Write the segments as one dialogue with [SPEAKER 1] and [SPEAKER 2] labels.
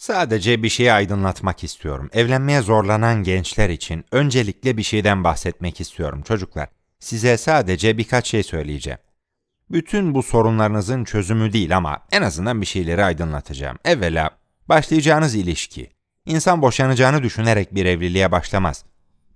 [SPEAKER 1] Sadece bir şeyi aydınlatmak istiyorum. Evlenmeye zorlanan gençler için öncelikle bir şeyden bahsetmek istiyorum çocuklar. Size sadece birkaç şey söyleyeceğim. Bütün bu sorunlarınızın çözümü değil ama en azından bir şeyleri aydınlatacağım. Evvela başlayacağınız ilişki. İnsan boşanacağını düşünerek bir evliliğe başlamaz.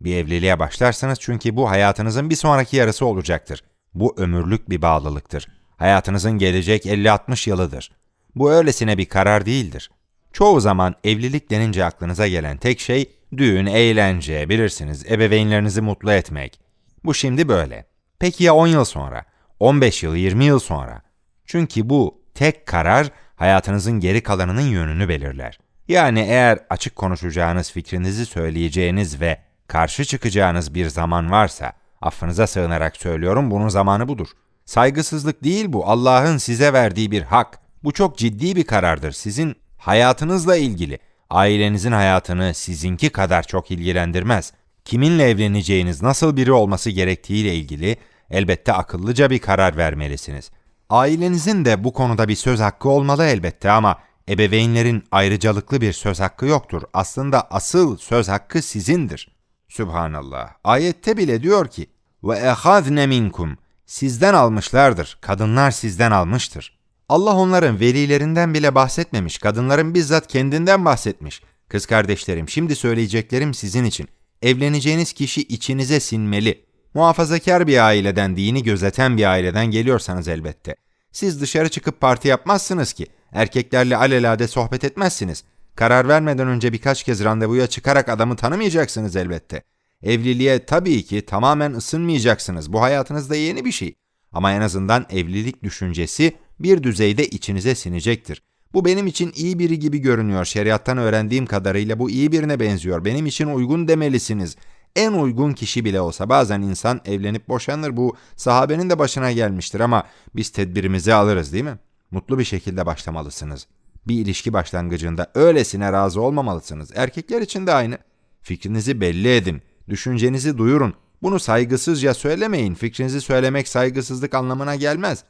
[SPEAKER 1] Bir evliliğe başlarsınız çünkü bu hayatınızın bir sonraki yarısı olacaktır. Bu ömürlük bir bağlılıktır. Hayatınızın gelecek 50-60 yılıdır. Bu öylesine bir karar değildir. Çoğu zaman evlilik denince aklınıza gelen tek şey düğün, eğlence, bilirsiniz ebeveynlerinizi mutlu etmek. Bu şimdi böyle. Peki ya 10 yıl sonra? 15 yıl, 20 yıl sonra? Çünkü bu tek karar hayatınızın geri kalanının yönünü belirler. Yani eğer açık konuşacağınız, fikrinizi söyleyeceğiniz ve karşı çıkacağınız bir zaman varsa, affınıza sığınarak söylüyorum bunun zamanı budur. Saygısızlık değil bu, Allah'ın size verdiği bir hak. Bu çok ciddi bir karardır. Sizin hayatınızla ilgili. Ailenizin hayatını sizinki kadar çok ilgilendirmez. Kiminle evleneceğiniz, nasıl biri olması gerektiğiyle ilgili elbette akıllıca bir karar vermelisiniz. Ailenizin de bu konuda bir söz hakkı olmalı elbette ama ebeveynlerin ayrıcalıklı bir söz hakkı yoktur. Aslında asıl söz hakkı sizindir. Sübhanallah. Ayette bile diyor ki: "Ve ehazne minkum." Sizden almışlardır. Kadınlar sizden almıştır. Allah onların velilerinden bile bahsetmemiş. Kadınların bizzat kendinden bahsetmiş. Kız kardeşlerim, şimdi söyleyeceklerim sizin için. Evleneceğiniz kişi içinize sinmeli. Muhafazakar bir aileden, dini gözeten bir aileden geliyorsanız elbette. Siz dışarı çıkıp parti yapmazsınız ki. Erkeklerle alelade sohbet etmezsiniz. Karar vermeden önce birkaç kez randevuya çıkarak adamı tanımayacaksınız elbette. Evliliğe tabii ki tamamen ısınmayacaksınız. Bu hayatınızda yeni bir şey. Ama en azından evlilik düşüncesi bir düzeyde içinize sinecektir. Bu benim için iyi biri gibi görünüyor. Şeriattan öğrendiğim kadarıyla bu iyi birine benziyor. Benim için uygun demelisiniz. En uygun kişi bile olsa bazen insan evlenip boşanır. Bu sahabenin de başına gelmiştir ama biz tedbirimizi alırız değil mi? Mutlu bir şekilde başlamalısınız. Bir ilişki başlangıcında öylesine razı olmamalısınız. Erkekler için de aynı. Fikrinizi belli edin. Düşüncenizi duyurun. Bunu saygısızca söylemeyin. Fikrinizi söylemek saygısızlık anlamına gelmez.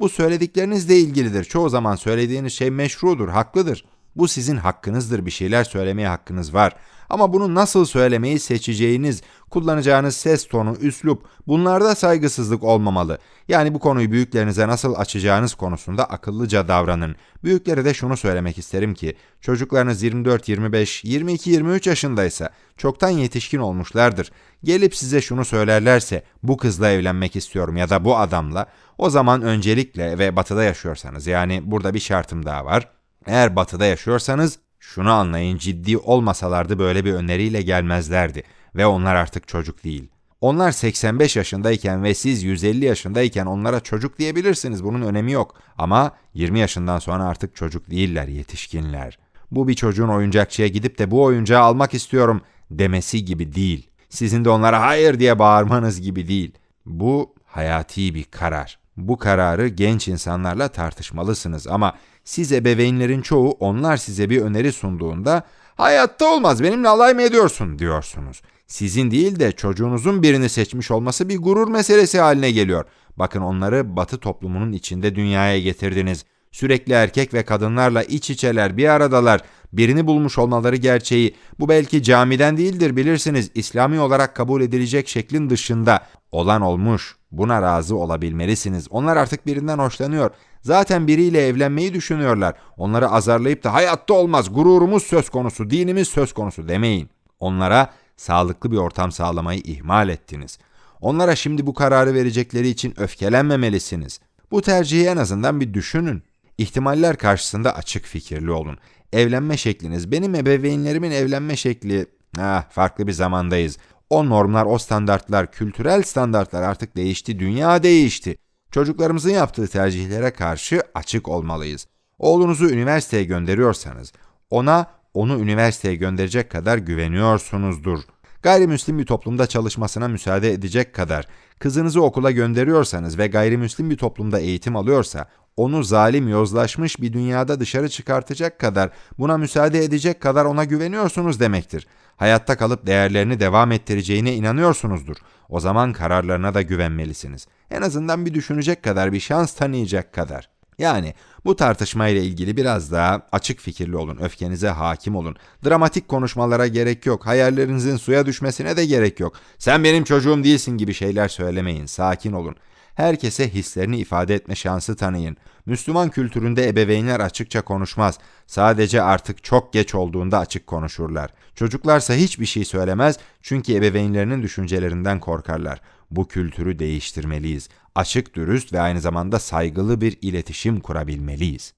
[SPEAKER 1] Bu söylediklerinizle ilgilidir. Çoğu zaman söylediğiniz şey meşrudur, haklıdır. Bu sizin hakkınızdır. Bir şeyler söylemeye hakkınız var. Ama bunu nasıl söylemeyi seçeceğiniz, kullanacağınız ses tonu, üslup bunlarda saygısızlık olmamalı. Yani bu konuyu büyüklerinize nasıl açacağınız konusunda akıllıca davranın. Büyüklere de şunu söylemek isterim ki çocuklarınız 24, 25, 22, 23 yaşındaysa çoktan yetişkin olmuşlardır. Gelip size şunu söylerlerse bu kızla evlenmek istiyorum ya da bu adamla o zaman öncelikle ve batıda yaşıyorsanız yani burada bir şartım daha var. Eğer batıda yaşıyorsanız şunu anlayın ciddi olmasalardı böyle bir öneriyle gelmezlerdi ve onlar artık çocuk değil. Onlar 85 yaşındayken ve siz 150 yaşındayken onlara çocuk diyebilirsiniz bunun önemi yok. Ama 20 yaşından sonra artık çocuk değiller yetişkinler. Bu bir çocuğun oyuncakçıya gidip de bu oyuncağı almak istiyorum demesi gibi değil. Sizin de onlara hayır diye bağırmanız gibi değil. Bu hayati bir karar. Bu kararı genç insanlarla tartışmalısınız ama siz ebeveynlerin çoğu onlar size bir öneri sunduğunda hayatta olmaz benimle alay mı ediyorsun diyorsunuz. Sizin değil de çocuğunuzun birini seçmiş olması bir gurur meselesi haline geliyor. Bakın onları batı toplumunun içinde dünyaya getirdiniz. Sürekli erkek ve kadınlarla iç içeler, bir aradalar. Birini bulmuş olmaları gerçeği. Bu belki camiden değildir bilirsiniz. İslami olarak kabul edilecek şeklin dışında. Olan olmuş. Buna razı olabilmelisiniz. Onlar artık birinden hoşlanıyor. Zaten biriyle evlenmeyi düşünüyorlar. Onları azarlayıp da hayatta olmaz, gururumuz söz konusu, dinimiz söz konusu demeyin. Onlara sağlıklı bir ortam sağlamayı ihmal ettiniz. Onlara şimdi bu kararı verecekleri için öfkelenmemelisiniz. Bu tercihi en azından bir düşünün. İhtimaller karşısında açık fikirli olun. Evlenme şekliniz, benim ebeveynlerimin evlenme şekli, ah farklı bir zamandayız. O normlar, o standartlar, kültürel standartlar artık değişti, dünya değişti. Çocuklarımızın yaptığı tercihlere karşı açık olmalıyız. Oğlunuzu üniversiteye gönderiyorsanız, ona onu üniversiteye gönderecek kadar güveniyorsunuzdur. Gayrimüslim bir toplumda çalışmasına müsaade edecek kadar, kızınızı okula gönderiyorsanız ve gayrimüslim bir toplumda eğitim alıyorsa, onu zalim yozlaşmış bir dünyada dışarı çıkartacak kadar, buna müsaade edecek kadar ona güveniyorsunuz demektir. Hayatta kalıp değerlerini devam ettireceğine inanıyorsunuzdur. O zaman kararlarına da güvenmelisiniz. En azından bir düşünecek kadar, bir şans tanıyacak kadar. Yani bu tartışmayla ilgili biraz daha açık fikirli olun, öfkenize hakim olun. Dramatik konuşmalara gerek yok, hayallerinizin suya düşmesine de gerek yok. Sen benim çocuğum değilsin gibi şeyler söylemeyin, sakin olun. Herkese hislerini ifade etme şansı tanıyın. Müslüman kültüründe ebeveynler açıkça konuşmaz. Sadece artık çok geç olduğunda açık konuşurlar. Çocuklarsa hiçbir şey söylemez çünkü ebeveynlerinin düşüncelerinden korkarlar. Bu kültürü değiştirmeliyiz. Açık, dürüst ve aynı zamanda saygılı bir iletişim kurabilmeliyiz.